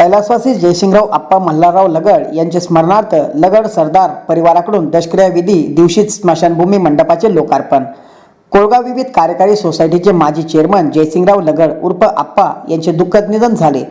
कैलासवासी जयसिंगराव आप्पा मल्हारराव लगड यांचे स्मरणार्थ लगड सरदार परिवाराकडून दशक्रियाविधी दिवशीच स्मशानभूमी मंडपाचे लोकार्पण. कोळगाव विविध कार्यकारी सोसायटीचे माजी चेअरमन जयसिंगराव लगड उर्फ आप्पा यांचे दुःखद निधन झाले.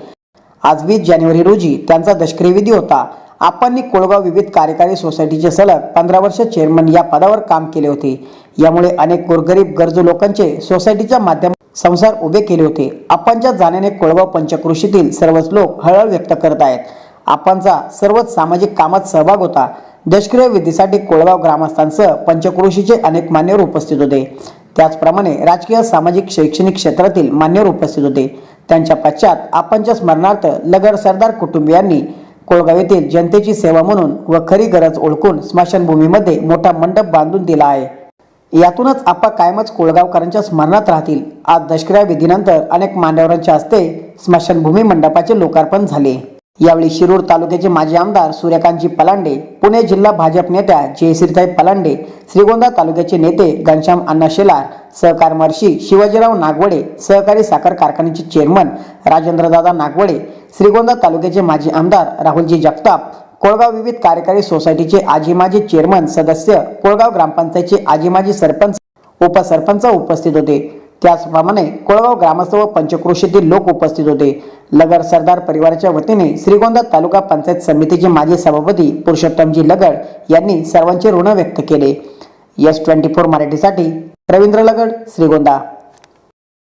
आज वीस जानेवारी रोजी त्यांचा दशक्रियविधी होता. आप्पांनी कोळगाव विविध कार्यकारी सोसायटीचे सलग पंधरा वर्ष चेअरमन या पदावर काम केले होते. यामुळे अनेक गोरगरीब गरजू लोकांचे सोसायटीच्या माध्यम संसार उभे केले होते. आपणच्या जाण्याने कोळगाव पंचकृषीतील सर्वच लोक हळहळ व्यक्त करत आहेत. आपणचा सर्वच सामाजिक कामात सहभाग होता. दशक्रिय विधीसाठी कोळगाव ग्रामस्थांसह पंचक्रोशीचे अनेक मान्यवर उपस्थित होते. त्याचप्रमाणे राजकीय सामाजिक शैक्षणिक क्षेत्रातील मान्यवर उपस्थित होते. त्यांच्या पश्चात आपणच्या स्मरणार्थ लगड सरदार कुटुंबियांनी कोळगाव येथील जनतेची सेवा म्हणून व खरी गरज ओळखून स्मशानभूमीमध्ये मोठा मंडप बांधून दिला आहे. यातूनच आप्पा कायमच कोळगावकरांच्या स्मरणात राहतील. आज दशक्रिया विधीनंतर अनेक मान्यवरांच्या हस्ते स्मशानभूमी मंडपाचे लोकार्पण झाले. यावेळी शिरूर तालुक्याचे माजी आमदार सूर्यकांतजी पलांडे पुणे जिल्हा भाजप नेत्या जयश्रीताई पलांडे श्रीगोंदा तालुक्याचे नेते घनश्याम अण्णा शेलार सहकार महर्षी शिवाजीराव नागवडे सहकारी साखर कारखान्याचे चेअरमन राजेंद्रदादा नागवडे श्रीगोंदा तालुक्याचे माजी आमदार राहुलजी जगताप कोळगाव विविध कार्यकारी सोसायटीचे आजी माजी चेअरमन सदस्य कोळगाव ग्रामपंचायतचे आजी माजी सरपंच उपसरपंच उपस्थित होते. त्याचप्रमाणे कोळगाव ग्रामस्थ व पंचक्रोशीतील लोक उपस्थित होते. लगड सरदार परिवाराच्या वतीने श्रीगोंदा तालुका पंचायत समितीचे माजी सभापती पुरुषोत्तमजी लगड यांनी सर्वांचे ऋण व्यक्त केले. एस ट्वेंटी फोर मराठीसाठी रवींद्र लगड श्रीगोंदा.